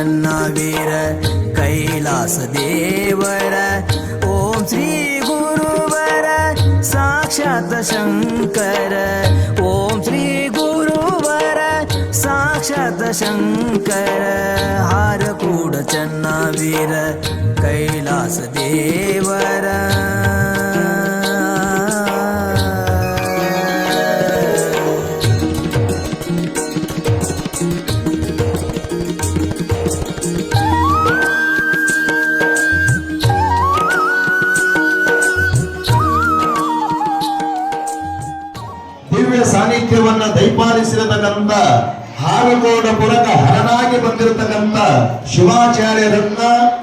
ಹಾರಕೂಡ ಚನ್ನವೀರ ಕೈಲಾಸ ದೇವರ ಓಂ ಶ್ರೀ ಗುರುವರ ಸಾಕ್ಷಾತ್ ಶಂಕರ ಓಂ ಶ್ರೀ ಗುರುವರ ಸಾಕ್ಷಾತ್ ಶಂಕರ ಹಾರಕೂಡ ಚನ್ನವೀರ ಕೈಲಾಸ ದೇವರ ದಯಪಾಲಿಸಿರತಕ್ಕಂಥ ಹಾರಕೋಡ ಪುರಕ ಹರನಾಗಿ ಬಂದಿರತಕ್ಕಂಥ ಶಿವಾಚಾರ್ಯ ರತ್ನ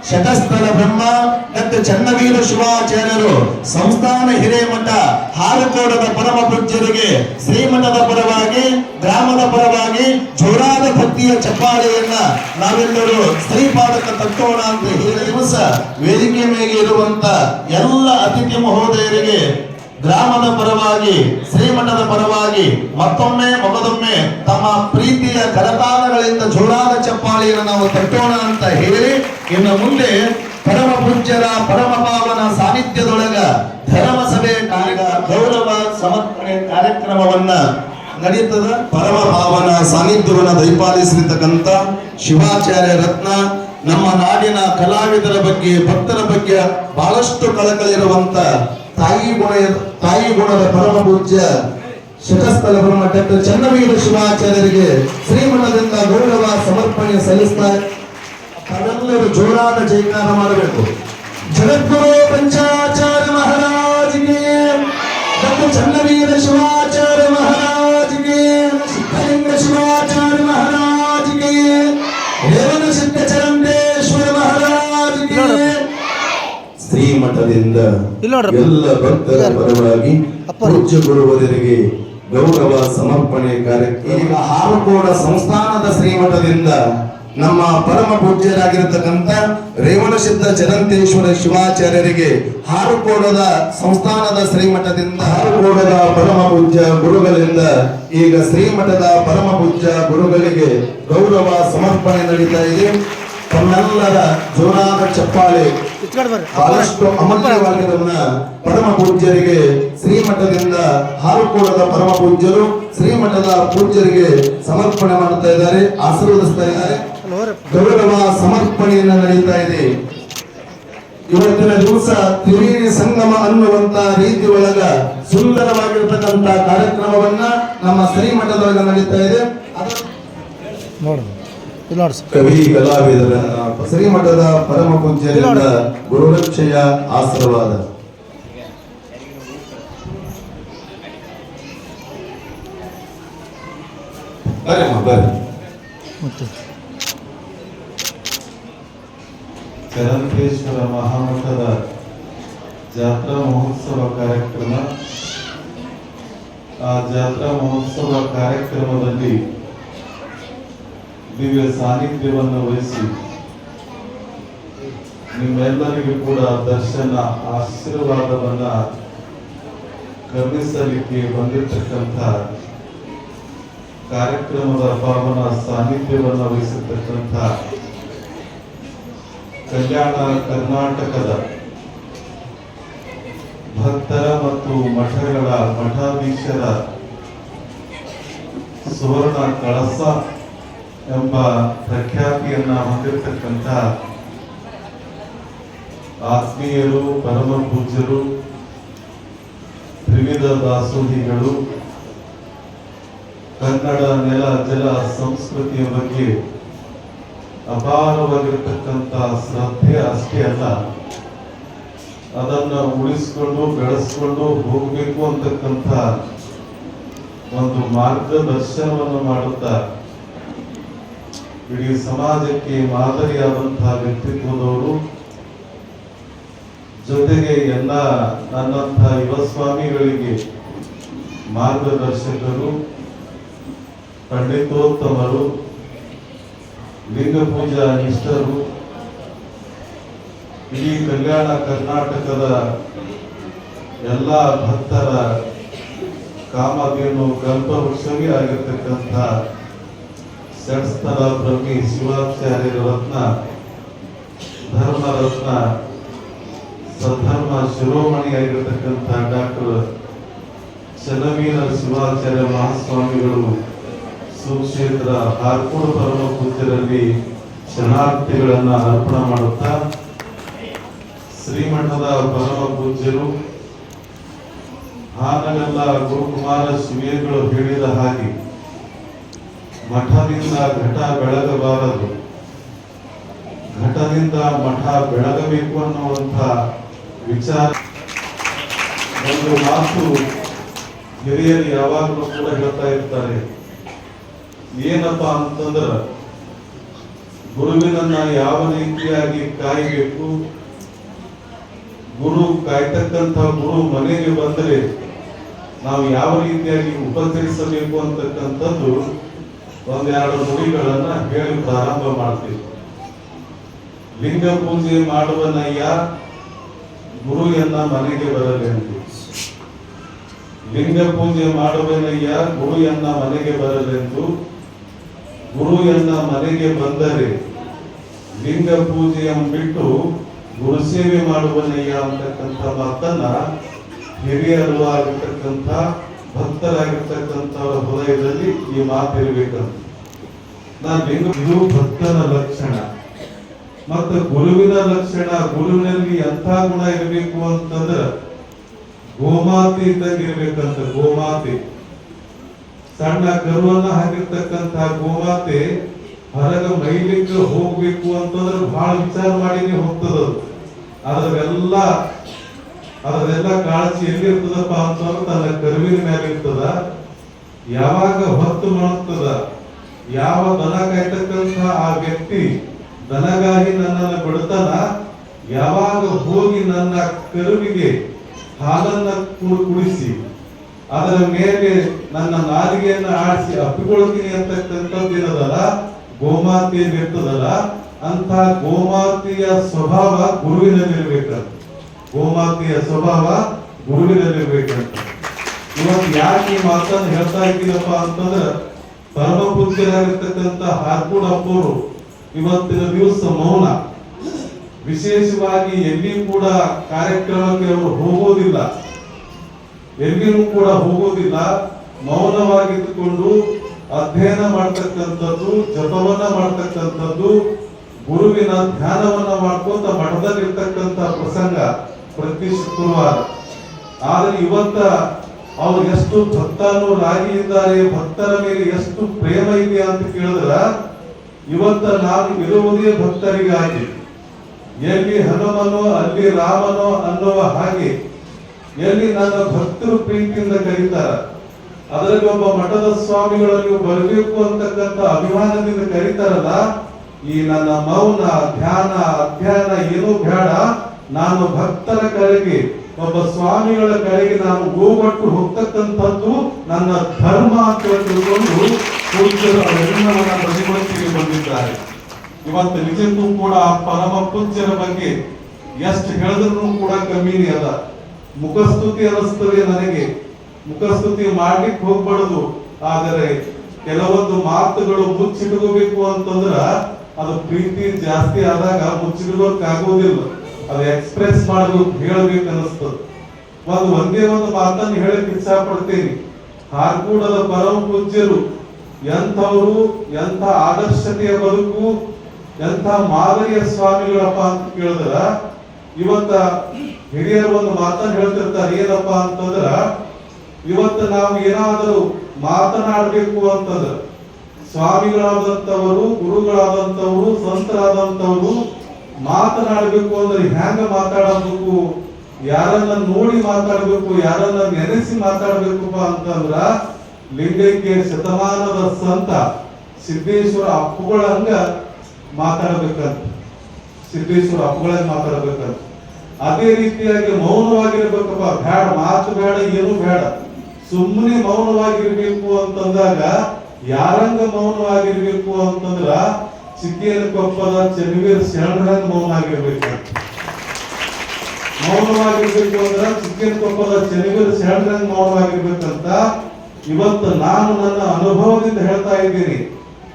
ಶತಸ್ಥಲ ಬ್ರಹ್ಮ, ಮತ್ತು ಚನ್ನವೀರ ಶಿವಾಚಾರ್ಯರು ಸಂಸ್ಥಾನ ಹಿರೇಮಠ ಹಾಲಕೋಡದ ಪರಮ ಪೂಜ್ಯರಿಗೆ ಶ್ರೀಮಠದ ಪರವಾಗಿ, ಗ್ರಾಮದ ಪರವಾಗಿ ಜೋರಾದ ಭಕ್ತಿಯ ಚಪ್ಪಾಳೆಯನ್ನ ನಾವೆಲ್ಲರೂ ಶ್ರೀಪಾದಕ ತಟ್ಟೋಣ ಅಂತ ಹೇಳಿದ ದಿವಸ ವೇದಿಕೆ ಮೇಲೆ ಇರುವಂತ ಎಲ್ಲ ಅತಿಥಿ ಮಹೋದಯರಿಗೆ ಗ್ರಾಮದ ಪರವಾಗಿ, ಶ್ರೀಮಠದ ಪರವಾಗಿ, ಮತ್ತೊಮ್ಮೆ ಮೊಗದೊಮ್ಮೆ ತಮ್ಮ ಪ್ರೀತಿಯ ಕರತಾಲಗಳಿಂದ ಜೋರಾದ ಚಪ್ಪಾಳಿಯನ್ನು ನಾವು ತಟ್ಟೋಣ ಅಂತ ಹೇಳಿ, ಇನ್ನು ಮುಂದೆ ಪರಮ ಪೂಜ್ಯರ ಪರಮ ಪಾವನ ಸಾನ್ನಿಧ್ಯದೊಳಗ ಧರ್ಮ ಸಭೆ ಕಾರ್ಯ, ಗೌರವ ಸಮರ್ಪಣೆ ಕಾರ್ಯಕ್ರಮವನ್ನ ನಡೀತದ ಪರಮ ಪಾವನ ಸಾನ್ನಿಧ್ಯವನ್ನು ದಯಪಾಲಿಸಿರ್ತಕ್ಕಂಥ ಶಿವಾಚಾರ್ಯ ರತ್ನ, ನಮ್ಮ ನಾಡಿನ ಕಲಾವಿದರ ಬಗ್ಗೆ, ಭಕ್ತರ ಬಗ್ಗೆ ಬಹಳಷ್ಟು ಕಳಕಳಿರುವಂತ ತಾಯಿ ಗುಣ ತಾಯಿ ಗುಣದ ಪರಮ ಪೂಜ್ಯ ಶಿಖಸ್ಥಲ ಬ್ರಹ್ಮ ಡಾಕ್ಟರ್ ಚನ್ನವೀರ ಶಿವಾಚಾರ್ಯರಿಗೆ ಶ್ರೀಮಠದಿಂದ ಗೌರವ ಸಮರ್ಪಣೆ ಸಲ್ಲಿಸ್ತಾ ತಾವೆಲ್ಲರೂ ಜೋರಾದ ಜೈಕಾರ ಮಾಡಬೇಕು. ಜಗದ್ಗುರು ಪಂಚಾಚಾರ್ಯ ಮಹಾರಾಜಿಗೆ ಡಾಕ್ಟರ್ ಚನ್ನವೀರ ಶಿವಾಚಾರ್ಯ ಮಹಾರಾಜ್ಗೆ ನೋಡ್ರಪ್ಪ. ಎಲ್ಲ ಭಕ್ತರ ಪರವಾಗಿ ಪೂಜ್ಯ ಗುರುವರಿಗೆ ಗೌರವ ಸಮರ್ಪಣೆ ಕಾರ್ಯಕ್ರಮ. ಈಗ ಹಾರಕೋಡ ಸಂಸ್ಥಾನದ ಶ್ರೀಮಠದಿಂದ ನಮ್ಮ ಪರಮ ಪೂಜ್ಯರಾಗಿರತಕ್ಕಂಥ ರೇವಣಸಿದ್ಧ ಚರಂತೇಶ್ವರ ಶಿವಾಚಾರ್ಯರಿಗೆ ಹಾರುಕೋಡದ ಸಂಸ್ಥಾನದ ಶ್ರೀಮಠದಿಂದ ಹಾರುಕೋಡದ ಪರಮ ಪೂಜ್ಯ ಗುರುಗಳಿಂದ ಈಗ ಶ್ರೀಮಠದ ಪರಮ ಪೂಜ್ಯ ಗುರುಗಳಿಗೆ ಗೌರವ ಸಮರ್ಪಣೆ ನಡೀತಾ ಇದೆ. ತಮ್ಮೆಲ್ಲರ ಜೋರಾದ ಚಪ್ಪಾಳೆ. ಬಹಳಷ್ಟು ಅಮೂಲ್ಯವಾಗಿರೋದನ್ನ ಪರಮ ಪೂಜ್ಯರಿಗೆ ಶ್ರೀಮಠದಿಂದ ಹಾರುಕೋಡದ ಪರಮ ಪೂಜ್ಯರು ಶ್ರೀಮಠದ ಪೂಜ್ಯರಿಗೆ ಸಮರ್ಪಣೆ ಮಾಡುತ್ತಾ ಇದ್ದಾರೆ ಆಶೀರ್ವದಿಸ್ತಾ ಇದ್ದಾರೆ. ಗೌರವ ಸಮರ್ಪಣೆಯನ್ನು ನಡೀತಾ ಇದೆ. ಇವತ್ತಿನ ದಿವಸ ತ್ರಿವೇಣಿ ಸಂಗಮ ಅನ್ನುವಂತ ರೀತಿ ಒಳಗ ಸುಂದರವಾಗಿರ್ತಕ್ಕಂತ ಕಾರ್ಯಕ್ರಮವನ್ನ ನಮ್ಮ ಶ್ರೀಮಠದೊಳಗ ನಡೀತಾ ಇದೆ. ನೋಡು ಇಲ್ಲಿ ನೋಡಿ ಸರ್ ಕವಿ ಶ್ರೀಮಠದ ಪರಮ ಪೂಜ್ಯರಿಂದ ಗುರುರಕ್ಷೆಯ ಆಶೀರ್ವಾದ ಬರ್ರಮ್ಮ ಬರ್ರಿ. ಮತ್ತೆ? ಚರಂತೇಶ್ವರ ಮಹಾಮಠದ ಜಾತ್ರಾ ಮಹೋತ್ಸವ ಕಾರ್ಯಕ್ರಮ. ಆ ಜಾತ್ರಾ ಮಹೋತ್ಸವ ಕಾರ್ಯಕ್ರಮದಲ್ಲಿ ದಿವ್ಯ ಸಾನ್ನಿಧ್ಯವನ್ನು ವಹಿಸಿ ನಿಮ್ಮೆಲ್ಲರಿಗೂ ಕೂಡ ದರ್ಶನ ಆಶೀರ್ವಾದವನ್ನ ಕರುಣಿಸಲಿಕ್ಕೆ ಬಂದಿರತಕ್ಕಂಥ ಕಾರ್ಯಕ್ರಮದ ಪಾವನ ಸಾನ್ನಿಧ್ಯವನ್ನು ವಹಿಸಿರ್ತಕ್ಕಂಥ ಕಲ್ಯಾಣ ಕರ್ನಾಟಕದ ಭಕ್ತರ ಮತ್ತು ಮಠಗಳ ಮಠಾಧೀಶರ ಸುವರ್ಣ ಕಳಸ ಎಂಬ ಪ್ರಖ್ಯಾತಿಯನ್ನ ಹೊಂದಿರತಕ್ಕಂಥ ಆತ್ಮೀಯರು ಪರಮ ಪೂಜ್ಯರು ತ್ರಿವಿಧ ದಾಸೋಹಿಗಳು, ಕನ್ನಡ ನೆಲ, ಜಲ, ಸಂಸ್ಕೃತಿಯ ಬಗ್ಗೆ ಅಪಾರವಾಗಿರ್ತಕ್ಕಂಥ ಶ್ರದ್ಧೆ ಅಷ್ಟೇ ಅಲ್ಲ. ಅದನ್ನು ಉಳಿಸ್ಕೊಂಡು, ಬೆಳೆಸ್ಕೊಂಡು ಹೋಗಬೇಕು ಅಂತಕ್ಕಂಥ ಒಂದು ಮಾರ್ಗದರ್ಶನವನ್ನು ಮಾಡುತ್ತಾ ಇಡೀ ಸಮಾಜಕ್ಕೆ ಮಾದರಿಯಾದಂತಹ ವ್ಯಕ್ತಿತ್ವದವರು. ಜೊತೆಗೆ ಎಲ್ಲ ನನ್ನಂಥ ಯುವ ಸ್ವಾಮಿಗಳಿಗೆ ಮಾರ್ಗದರ್ಶಕರು, ಪಂಡಿತೋತ್ತಮರು ಲಿಂಗ ಪೂಜಾ ನಿಷ್ಠರು, ಇಡೀ ಕಲ್ಯಾಣ ಕರ್ನಾಟಕದ ಎಲ್ಲ ಭಕ್ತರ ಕಾಮಧೇನು ಕಲ್ಪವೃಕ್ಷವೇ ಆಗಿರ್ತಕ್ಕಂಥ ಬ್ರಹ್ಮಿ ಶಿವಾಚಾರ್ಯ ರತ್ನ ಧರ್ಮ ರತ್ನ ಶಿರೋಮಣಿ ಆಗಿರತಕ್ಕಂಥ ಡಾಕ್ಟರ್ ಚನ್ನವೀರ ಶಿವಾಚಾರ್ಯ ಮಹಾಸ್ವಾಮಿಗಳು ಸುಕ್ಷೇತ್ರ ಹಾರ್ಕೋಡು ಪರಮ ಪೂಜ್ಯರಲ್ಲಿ ಶರಣಾರ್ಥಿಗಳನ್ನ ಅರ್ಪಣೆ ಮಾಡುತ್ತಾ, ಶ್ರೀಮಠದ ಪರಮ ಪೂಜ್ಯರು ಹಾನಗಲ್ಲ ಗುರುಕುಮಾರ ಶಿವೇಗಳು ಹೇಳಿದ ಹಾಗೆ ಮಠದಿಂದ ಘಟ ಬೆಳಗಬಾರದು. ಘಟದಿಂದ ಮಠ ಬೆಳಗಬೇಕು ಅನ್ನುವಂಥ ವಿಚಾರ. ಒಂದು ಮಾತು ಹಿರಿಯರು ಯಾವಾಗಲೂ ಕೂಡ ಹೇಳ್ತಾ ಇರ್ತಾರೆ. ಏನಪ್ಪ ಅಂತಂದ್ರ, ಗುರುವಿನನ್ನ ಯಾವ ರೀತಿಯಾಗಿ ಕಾಯಬೇಕು? ಗುರು ಕಾಯ್ತಕ್ಕಂಥ ಗುರು ಮನೆಗೆ ಬಂದರೆ ನಾವು ಯಾವ ರೀತಿಯಾಗಿ ಉಪಚರಿಸಬೇಕು ಅಂತಕ್ಕಂಥದ್ದು ಒಂದೆರಡು ನುಡಿಗಳನ್ನ ಹೇಳಿ ಪ್ರಾರಂಭ ಮಾಡ್ತೀವಿ. ಲಿಂಗ ಪೂಜೆ ಮಾಡುವನಯ್ಯ ನಯ್ಯ ಗುರುಯನ್ನ ಮನೆಗೆ ಬರಲೆಂದು ಲಿಂಗ ಪೂಜೆ ಮಾಡುವನಯ್ಯ ಗುರುಯನ್ನ ಮನೆಗೆ ಬರಲೆಂದು ಗುರುಯನ್ನ ಮನೆಗೆ ಬಂದರೆ ಲಿಂಗ ಪೂಜೆಯನ್ನು ಬಿಟ್ಟು ಗುರು ಸೇವೆ ಮಾಡುವನಯ್ಯ ಅಂತಕ್ಕಂಥ ಮಾತನ್ನ ಹಿರಿಯರು ಆಗಿರ್ತಕ್ಕಂಥ ಭಕ್ತರಾಗಿರ್ತಕ್ಕಂಥವರ ಹೃದಯದಲ್ಲಿ ಈ ಮಾತಿರ್ಬೇಕಂತ ನಾನು ಬೆಂಗಳೂರು ಭಕ್ತನ ಲಕ್ಷಣ. ಮತ್ತು ಗುರುವಿನ ಲಕ್ಷಣ, ಗುರುವಿನಲ್ಲಿ ಎಂಥ ಗುಣ ಇರಬೇಕು ಅಂತಂದ್ರೆ ಗೋಮಾತೆ ಇದ್ದಂಗೆ ಇರ್ಬೇಕಂತ, ಗೋಮಾತೆ. ಸಣ್ಣ ಕರುವನ್ನ ಹಾಕಿರ್ತಕ್ಕಂಥ ಗೋಮಾತೆ ಹೊರಗ ಮೈಲಿಕ್ಕೆ ಹೋಗ್ಬೇಕು ಅಂತಂದ್ರೆ ಬಹಳ ವಿಚಾರ ಮಾಡಿನೇ ಹೋಗ್ತದ ಅದು. ಅದ್ರವೆಲ್ಲ ಅದರೆಲ್ಲ ಕಾಳಜಿ ಎಲ್ಲಿರ್ತದಪ್ಪ ಅಂತಂದ್ರೆ ತನ್ನ ಕರುವಿನ ಮೇಲೆ ಇರ್ತದ. ಯಾವಾಗ ಹೊತ್ತು ಮಾಡುತ್ತದ ಯಾವ ದನ ಕಾಯ್ತಕ್ಕಂತಹ ಆ ವ್ಯಕ್ತಿ ದನಗಾಗಿ ನನ್ನನ್ನು ಬಿಡ್ತಾನ, ಯಾವಾಗ ಹೋಗಿ ನನ್ನ ಕರುವಿಗೆ ಹಾಲನ್ನ ಕುಡಿಸಿ, ಅದರ ಮೇಲೆ ನನ್ನ ನಾಲಿಗೆಯನ್ನು ಆಡಿಸಿ ಅಪ್ಪಿಕೊಳ್ತೀನಿ ಅಂತಕ್ಕಂಥದ್ದಿರದಲ್ಲ ಗೋಮಾತೆಯಲ್ಲಿ ಇರ್ತದಲ್ಲ ಅಂತ ಗೋಮಾತೆಯ ಸ್ವಭಾವ ಗುರುವಿನಲ್ಲಿರ್ಬೇಕಂತ ಗೋಮಾತೆಯ ಸ್ವಭಾವ ಗುರುವಿನಲ್ಲಿರ್ಬೇಕಂತ. ಇವತ್ತು ಯಾಕೆ ಈ ಮಾತನ್ನು ಹೇಳ್ತಾ ಇದ್ದೀರಪ್ಪ ಅಂತಂದ್ರ ಪರಮ ಪೂಜ್ಯರಾಗಿರ್ತಕ್ಕಂಥ ಹಾರ್ಕೂಡ್ ಅಪ್ಪವರು ಇವತ್ತಿನ ದಿವಸ ಮೌನ. ವಿಶೇಷವಾಗಿ ಎಲ್ಲಿ ಕೂಡ ಕಾರ್ಯಕ್ರಮಕ್ಕೆ ಅವರು ಹೋಗೋದಿಲ್ಲ. ಎಲ್ಲಿಯೂ ಕೂಡ ಹೋಗೋದಿಲ್ಲ. ಮೌನವಾಗಿದ್ದುಕೊಂಡು ಅಧ್ಯಯನ ಮಾಡ್ತಕ್ಕಂಥದ್ದು, ಜಪವನ್ನ ಮಾಡ್ತಕ್ಕಂಥದ್ದು, ಗುರುವಿನ ಧ್ಯಾನವನ್ನ ಮಾಡ್ಕೊಂತ ಮಠದಲ್ಲಿರ್ತಕ್ಕಂಥ ಪ್ರಸಂಗ. ಪ್ರತಿ ಆದ್ರೆ ಇವತ್ತ ಅವ್ರು ಎಷ್ಟು ಭಕ್ತಾನುರಾಗಿ ಇದ್ದಾರೆ ಭಕ್ತರ ಮೇಲೆ ಎಷ್ಟು ಪ್ರೇಮ ಇದೆ ಅಂತ ಕೇಳಿದ್ರ, ಇವತ್ತ ನಾನು ಇರುವುದೇ ಭಕ್ತರಿಗಾಗಿ. ಎಲ್ಲಿ ಹನುಮನೋ, ಅಲ್ಲಿ ರಾಮನೋ ಅನ್ನುವ ಹಾಗೆ, ಎಲ್ಲಿ ನನ್ನ ಭಕ್ತರು ಪ್ರೀತಿಯಿಂದ ಕರೀತಾರ. ಅದರಲ್ಲಿ ಒಬ್ಬ ಮಠದ ಸ್ವಾಮಿಗಳಲ್ಲಿ ಬರಬೇಕು ಅಂತಕ್ಕಂಥ ಅಭಿಮಾನದಿಂದ ಕರೀತಾರಲ್ಲ, ಈ ನನ್ನ ಮೌನ, ಧ್ಯಾನ, ಅಧ್ಯಯನ ಏನೂ ಬೇಡ. ನಾನು ಭಕ್ತರ ಕರೆಗೆ, ಒಬ್ಬ ಸ್ವಾಮಿಗಳ ಕರೆಗೆ ನಾನು ಗೋಗೊಟ್ಟು ಹೋಗ್ತಕ್ಕಂಥದ್ದು ನನ್ನ ಧರ್ಮ ಅಂತ ತಿಳ್ಕೊಂಡು ಪೂಜ್ಯರು ಅವರೆಲ್ಲವನ್ನ ಪ್ರತಿಭಟಿಸಿ ಬಂದಿದ್ದಾರೆ. ಇವತ್ತು ನಿಜಕ್ಕೂ ಕೂಡ ಆ ಪರಮ ಪೂಜ್ಯರ ಬಗ್ಗೆ ಎಷ್ಟು ಹೇಳಿದ್ರು ಕೂಡ ಕಮ್ಮಿನೇ ಅದ. ಮುಖಸ್ತುತಿ ಅನಿಸ್ತದೆ ನನಗೆ ಮುಖಸ್ತುತಿ ಮಾಡ್ಲಿಕ್ಕೆ ಹೋಗ್ಬಾರ್ದು. ಆದರೆ ಕೆಲವೊಂದು ಮಾತುಗಳು ಮುಚ್ಚಿಟ್ಕೋಬೇಕು ಅಂತಂದ್ರ ಅದು ಪ್ರೀತಿ ಜಾಸ್ತಿ ಆದಾಗ ಮುಚ್ಚಿಡ್ಬೇಕು ಆಗೋದಿಲ್ಲ ಅದು ಎಕ್ಸ್ಪ್ರೆಸ್ ಮಾಡಲು ಹೇಳಬೇಕು ಅನ್ನಿಸ್ತದೆ ಒಂದು ಒಂದೇ ಒಂದು ಮಾತನ್ನು ಹೇಳಕ್ಕೆ ಇಚ್ಛಾ ಪಡ್ತೇನೆ ಹಾರ್ಕೂಡದ ಪರಮ ಪೂಜ್ಯರು, ಎಂಥವರು, ಎಂಥ ಆದರ್ಶತೆಯ ಬದುಕು, ಎಂಥ ಮಾದರಿಯ ಸ್ವಾಮಿಗಳಪ್ಪ ಅಂತ ಕೇಳಿದ್ರ, ಇವತ್ತ ಹಿರಿಯರು ಒಂದು ಮಾತನ್ನು ಹೇಳ್ತಿರ್ತಾರೆ, ಏನಪ್ಪ ಅಂತಂದ್ರ, ಇವತ್ತು ನಾವು ಏನಾದರೂ ಮಾತನಾಡಬೇಕು ಅಂತಂದ್ರೆ, ಸ್ವಾಮಿಗಳಾದಂಥವರು, ಗುರುಗಳಾದಂಥವರು, ಸಂತರಾದಂಥವರು ಮಾತನಾಡಬೇಕು ಅಂದ್ರೆ ಹ್ಯಾಂಗ್ ಮಾತಾಡಬೇಕು? ಯಾರನ್ನ ನೋಡಿ ಮಾತಾಡಬೇಕು, ಯಾರನ್ನ ನೆನೆಸಿ ಮಾತಾಡಬೇಕಪ್ಪ ಅಂತಂದ್ರ ಲಿಂಗಕ್ಕೆ ಶತಮಾನದ ಸಂತ ಸಿದ್ದೇಶ್ವರ ಅಪ್ಪುಗಳಂಗ ಮಾತಾಡಬೇಕಂತ. ಸಿದ್ದೇಶ್ವರ ಅಪ್ಪುಗಳಂಗ ಮಾತಾಡಬೇಕಂತ. ಅದೇ ರೀತಿಯಾಗಿ ಮೌನವಾಗಿರ್ಬೇಕಪ್ಪ ಬೇಡ ಮಾತು ಬೇಡ ಏನು ಬೇಡ ಸುಮ್ಮನೆ ಮೌನವಾಗಿರ್ಬೇಕು ಅಂತಂದಾಗ ಯಾರಂಗ ಮೌನವಾಗಿರ್ಬೇಕು ಅಂತಂದ್ರ ಚಿಕ್ಕೇನ ಕೊಪ್ಪದ ಚೆಲುವೀರ್ ಶರಣರಂಗ ಮೌನ ಆಗಿರ್ಬೇಕು ಮೌನವಾಗಿರ್ಬೇಕು ಅಂದ್ರೆ ಚಿಕ್ಕೇನ ಕೊಪ್ಪದ ಚೆಲುವೀರ್ ಶರಣರಂಗ ಮೌನವಾಗಿರ್ಬೇಕಂತ ಇವತ್ತು ನಾನು ನನ್ನ ಅನುಭವದಿಂದ ಹೇಳ್ತಾ ಇದ್ದೀನಿ.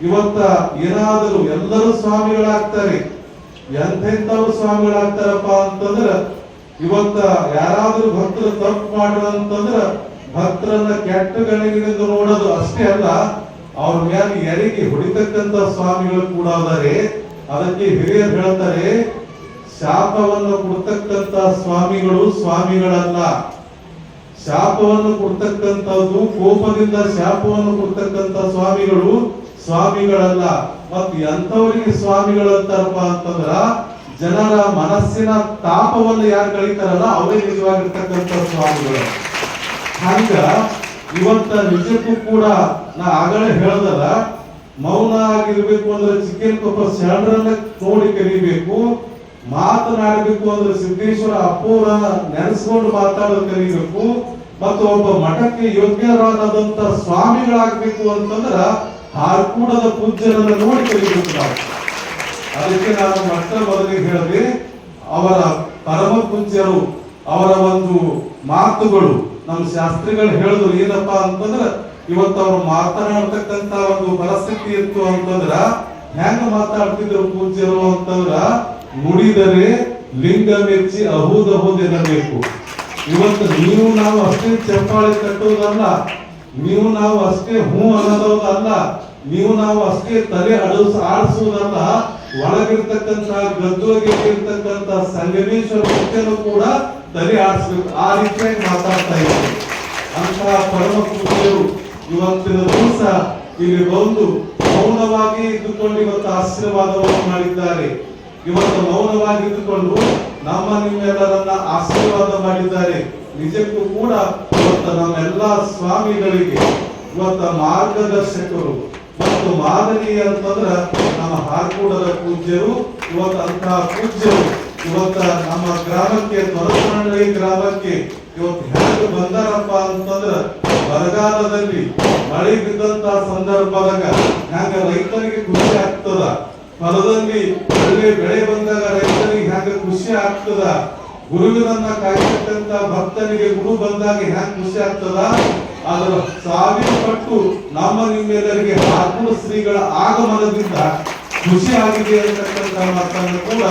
ಇವತ್ತ ಏನಾದರೂ ಎಲ್ಲರೂ ಸ್ವಾಮಿಗಳಾಗ್ತಾರೆ. ಎಂಥೆಂಥವ್ರು ಸ್ವಾಮಿಗಳಾಗ್ತಾರಪ್ಪ ಅಂತಂದ್ರ ಇವತ್ತ ಯಾರಾದ್ರೂ ಭಕ್ತರು ತಪ್ಪು ಮಾಡ್ರ ಅಂತಂದ್ರ ಭಕ್ತರನ್ನ ಕೆಟ್ಟ ಗಣಿಗಳಿಂದ ನೋಡೋದು ಅಷ್ಟೇ ಅಲ್ಲ. ಅವ್ರ ಮೇಲೆ ಎರಿಗೆ ಹೊಡಿತಕ್ಕಂತ ಸ್ವಾಮಿಗಳು ಕೂಡ ಅದಾರೆ ಅದಕ್ಕೆ ಹಿರಿಯರು ಹೇಳ್ತಾರೆ, ಶಾಪವನ್ನು ಕೊಡ್ತಕ್ಕಂತ ಸ್ವಾಮಿಗಳು ಸ್ವಾಮಿಗಳಲ್ಲ. ಶಾಪವನ್ನು ಕೊಡ್ತಕ್ಕಂಥದ್ದು ಕೋಪದಿಂದ ಶಾಪವನ್ನು ಕೊಡ್ತಕ್ಕಂತ ಸ್ವಾಮಿಗಳು ಸ್ವಾಮಿಗಳಲ್ಲ. ಮತ್ತು ಎಂಥವರಿಗೆ ಸ್ವಾಮಿಗಳು ಅಂತಾರಪ್ಪ ಅಂತಂದ್ರ, ಜನರ ಮನಸ್ಸಿನ ತಾಪವನ್ನು ಯಾರು ಕಳೀತಾರಲ್ಲ, ಅವರೇ ನಿಜವಾಗಿರ್ತಕ್ಕಂಥ ಸ್ವಾಮಿಗಳು. ಹಂಗ ಇವತ್ತ ನಿಜಕ್ಕೂ ಕೂಡ ನಾ ಆಗಲೇ ಹೇಳ್ದಲ್ಲ, ಮೌನ ಆಗಿರ್ಬೇಕು ಅಂದ್ರೆ ಚಿಕ್ಕನ್ ಕೊಪ್ಪ ಸ್ಯಾಂಡ್ರನ್ನ ನೋಡಿ ಕಲಿಬೇಕು ಮಾತನಾಡಬೇಕು ಅಂದ್ರೆ ಸಿದ್ದೇಶ್ವರ ಅಪ್ಪೂರ ನೆನೆಸ್ಕೊಂಡು ಮಾತಾಡೋದು ಕಲಿಬೇಕು ಮತ್ತು ಒಬ್ಬ ಮಠಕ್ಕೆ ಯೋಗ್ಯರಾದಂತ ಸ್ವಾಮಿಗಳಾಗಬೇಕು ಅಂತಂದ್ರ ಹಾರ್ಕೂಡದ ಪೂಜ್ಯರನ್ನ ನೋಡಿ ಕಲಿಬೇಕು ನಾವು. ಅದಕ್ಕೆ ನಾನು ಮತ್ತೆ ಮೊದಲಿಗೆ ಹೇಳಿದೆ, ಅವರ ಪರಮ ಪೂಜ್ಯರು ಅವರ ಒಂದು ಮಾತುಗಳು ನಮ್ಮ ಶಾಸ್ತ್ರಿಗಳು ಹೇಳಿದ್ರು, ಏನಪ್ಪಾ ಅಂತಂದ್ರ ಇವತ್ತು ಅವ್ರು ಮಾತನಾಡ್ತಕ್ಕಂತ ಒಂದು ಪರಿಸ್ಥಿತಿ ಇತ್ತು ಅಂತಂದ್ರ ಹೆಂಗ ಮಾತಾಡ್ತಿದ್ರು ಪೂಜ್ಯರು ಅಂತಂದ್ರ, ನುಡಿದರೆ ಲಿಂಗ ಮೆಚ್ಚಿ ಅಹುದಹುದ್ ಇರಬೇಕು ಇವತ್ತು ನೀವು ನಾವು ಅಷ್ಟೇ ಚಪ್ಪಾಳೆ ಕಟ್ಟುವುದಲ್ಲ, ನೀವು ನಾವು ಅಷ್ಟೇ ಹೂ ಅನ್ನೋದಲ್ಲ ನೀವು ನಾವು ಅಷ್ಟೇ ತಲೆ ಅಡಸ ಆಡಿಸುವುದಲ್ಲ ಒಳಗಿರ್ತಕ್ಕಂತ ಗದ್ದುವಿಗೆ ಇರ್ತಕ್ಕಂತ ಸಂಗಮೇಶ್ವರ ಕೂಡ ತಲೆ ಆಡಿಸ್ಬೇಕು ಆ ರೀತಿಯಾಗಿ ಮಾತಾಡ್ತಾ ಇದ್ದಾರೆ. ಅಂತಹ ಪರಮ ಪೂಜೆಯು ಇವತ್ತಿನ ದಿವಸ ಇಲ್ಲಿ ಬಂದು ಮೌನವಾಗಿ ಇದ್ದುಕೊಂಡು ಇವತ್ತು ಆಶೀರ್ವಾದವನ್ನು ಮಾಡಿದ್ದಾರೆ. ಇವತ್ತು ಮೌನವಾಗಿ ಇದ್ದುಕೊಂಡು ನಮ್ಮ ನಿಮ್ಮೆಲ್ಲರನ್ನ ಆಶೀರ್ವಾದ ಮಾಡಿದ್ದಾರೆ. ನಿಜಕ್ಕೂ ಕೂಡ ಇವತ್ತು ನಮ್ಮೆಲ್ಲ ಸ್ವಾಮಿಗಳಿಗೆ ಇವತ್ತ ಮಾರ್ಗದರ್ಶಕರು ಮತ್ತು ಮಾದರಿ ಅಂತಂದ್ರ ನಮ್ಮ ಹಾರ್ಕೂಡದ ಪೂಜ್ಯರು, ಇವತ್ತು ಅಂತಹ ಪೂಜ್ಯರು ಇವತ್ತ ನಮ್ಮ ಗ್ರಾಮಕ್ಕೆ, ತೊರಸನಹಳ್ಳಿ ಗ್ರಾಮಕ್ಕೆ ಇವತ್ತು ಹೆಂಗ್ ಬಂದಾರಪ್ಪ ಅಂತಂದ್ರ, ಬರಗಾಲದಲ್ಲಿ ಮಳೆ ಬಿದ್ದಂತ ಸಂದರ್ಭದಾಗ ಹೆಂಗ ರೈತರಿಗೆ ಖುಷಿ ಆಗ್ತದ? ಹೊಲದಲ್ಲಿ ಒಳ್ಳೆ ಬೆಳೆ ಬಂದಾಗ ರೈತರಿಗೆ ಹೆಂಗ ಖುಷಿ ಆಗ್ತದ? ಗುರುವಿನನ್ನ ಕಾಯ್ತಕ್ಕಂತ ಭಕ್ತನಿಗೆ ಗುರು ಬಂದಾಗ ಹೆಂಗ್ ಖುಷಿ ಆಗ್ತದ? ಅದರ ಸಾವಿರ ಪಟ್ಟು ನಮ್ಮ ನಿಮ್ಮೆಲ್ಲರಿಗೆ ಆತ್ಮ ಶ್ರೀಗಳ ಆಗಮನದಿಂದ ಖುಷಿ ಆಗಿದೆ ಅಂತಕ್ಕಂಥ ಮಾತನ್ನು ಕೂಡ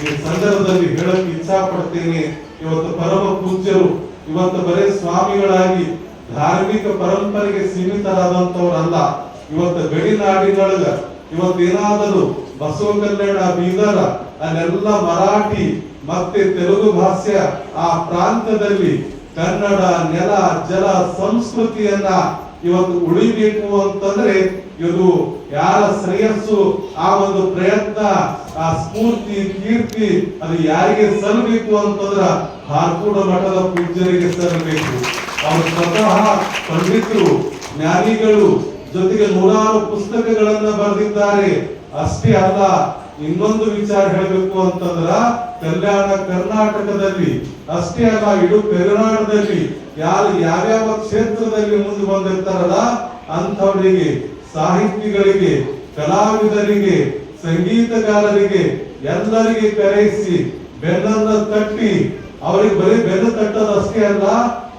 ಈ ಸಂದರ್ಭದಲ್ಲಿ ಹೇಳಕ್ಕೆ ಇಚ್ಛಾ ಪಡ್ತೇನೆ ಇವತ್ತು ಪರಮ ಪೂಜ್ಯರು, ಇವತ್ತು ಬರೇ ಸ್ವಾಮಿಗಳಾಗಿ ಧಾರ್ಮಿಕ ಪರಂಪರೆಗೆ ಸೀಮಿತರಾದಂತವರಲ್ಲ ಇವತ್ತು ಗಡಿನಾಡಿನೊಳಗ ಇವತ್ತೇನಾದರೂ ಬಸವ ಕಲ್ಯಾಣ ಬೀದರ, ಅಲ್ಲೆಲ್ಲ ಮರಾಠಿ ಮತ್ತೆ ತೆಲುಗು ಭಾಷೆಯ ಆ ಪ್ರಾಂತದಲ್ಲಿ ಕನ್ನಡ, ನೆಲ, ಜಲ, ಸಂಸ್ಕೃತಿಯನ್ನ ಇವತ್ತು ಉಳಿಬೇಕು ಅಂತಂದ್ರೆ ಇದು ಯಾರ ಶ್ರೇಯಸ್ಸು? ಆ ಒಂದು ಪ್ರಯತ್ನ, ಆ ಸ್ಫೂರ್ತಿ, ಕೀರ್ತಿ, ಅದು ಯಾರಿಗೆ ಸಲ್ಲಬೇಕು ಅಂತಂದ್ರ ಹಾರ್ಕೂಡ ಮಠದ ಪೂಜ್ಯರಿಗೆ ಸಲ್ಲಬೇಕು. ಅವರು ಸ್ವತಃ ಪಂಡಿತರು, ಜ್ಞಾನಿಗಳು ಜೊತೆಗೆ ನೂರಾರು ಪುಸ್ತಕಗಳನ್ನ ಬರೆದಿದ್ದಾರೆ. ಅಷ್ಟೇ ಅಲ್ಲ, ಇನ್ನೊಂದು ವಿಚಾರ ಹೇಳಬೇಕು ಅಂತಂದ್ರ, ಕಲ್ಯಾಣ ಕರ್ನಾಟಕದಲ್ಲಿ, ಅಷ್ಟೇ ಅಲ್ಲ, ಇಡೀ ಕರ್ನಾಟಕದಲ್ಲಿ ಯಾರು ಯಾವ್ಯಾವ ಕ್ಷೇತ್ರದಲ್ಲಿ ಮುಂದೆ ಬಂದಿರ್ತಾರಲ್ಲ, ಅಂಥವರಿಗೆ ಸಾಹಿತಿಗಳಿಗೆ, ಕಲಾವಿದರಿಗೆ, ಸಂಗೀತಗಾರರಿಗೆ ಎಲ್ಲರಿಗೆ ಕರೆಯಿಸಿ ಬೆನ್ನನ್ನ ತಟ್ಟಿ. ಅವರಿಗೆ ಬರೀ ಬೆನ್ನ ತಟ್ಟದ ಅಷ್ಟೇ ಅಲ್ಲ,